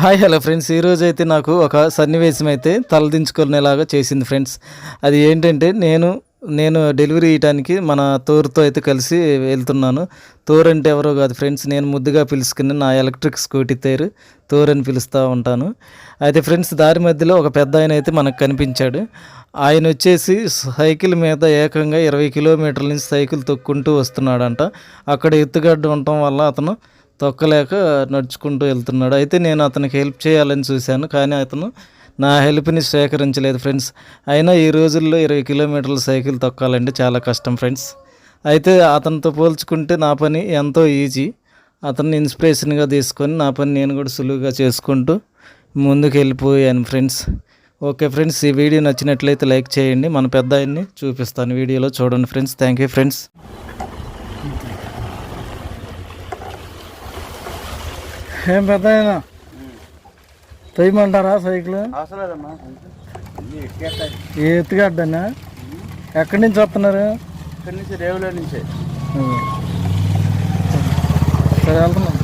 Hi hello friends. ఈరోజు అయితే నాకు ఒక సన్నివేశం అయితే తలదించుకునేలాగా చేసింది ఫ్రెండ్స్. అది ఏంటంటే నేను నేను డెలివరీ ఇవ్వడానికి మన తోరుతో అయితే కలిసి వెళ్తున్నాను. తోరు అంటే ఎవరో కాదు ఫ్రెండ్స్. నేను ముద్దుగా పిలుచుకుని నా ఎలక్ట్రిక్ స్కూటీ తేరు తోరు అని పిలుస్తూ ఉంటాను. అయితే ఫ్రెండ్స్ దారి మధ్యలో ఒక పెద్ద ఆయన అయితే మనకు కనిపించాడు. ఆయన వచ్చేసి సైకిల్ మీద ఏకంగా ఇరవై కిలోమీటర్ల నుంచి సైకిల్ తొక్కుంటూ వస్తున్నాడంట. అక్కడ ఎత్తుగడ్డ ఉండటం వల్ల అతను తొక్కలేక నడుచుకుంటూ వెళ్తున్నాడు. అయితే నేను అతనికి హెల్ప్ చేయాలని చూశాను కానీ అతను నా హెల్ప్ని స్వీకరించలేదు ఫ్రెండ్స్. అయినా ఈ రోజుల్లో ఇరవై కిలోమీటర్ల సైకిల్ తొక్కాలంటే చాలా కష్టం ఫ్రెండ్స్. అయితే అతనితో పోల్చుకుంటే నా పని ఎంతో ఈజీ. అతన్ని ఇన్స్పిరేషన్గా తీసుకొని నా పని నేను కూడా సులువుగా చేసుకుంటూ ముందుకు వెళ్ళిపోయాను ఫ్రెండ్స్. ఓకే ఫ్రెండ్స్ ఈ వీడియో నచ్చినట్లయితే లైక్ చేయండి. మన పెద్ద ఆయన్ని చూపిస్తాను వీడియోలో చూడండి ఫ్రెండ్స్. Thank you friends. ఏం పెద్ద తొయ్యమంటారా సైకిల్? ఎత్తుగడ్డనా ఎక్కడి నుంచి వస్తున్నారు? ఇక్కడి నుంచి రేవులో నుంచే. సరే వెళ్తున్నాం.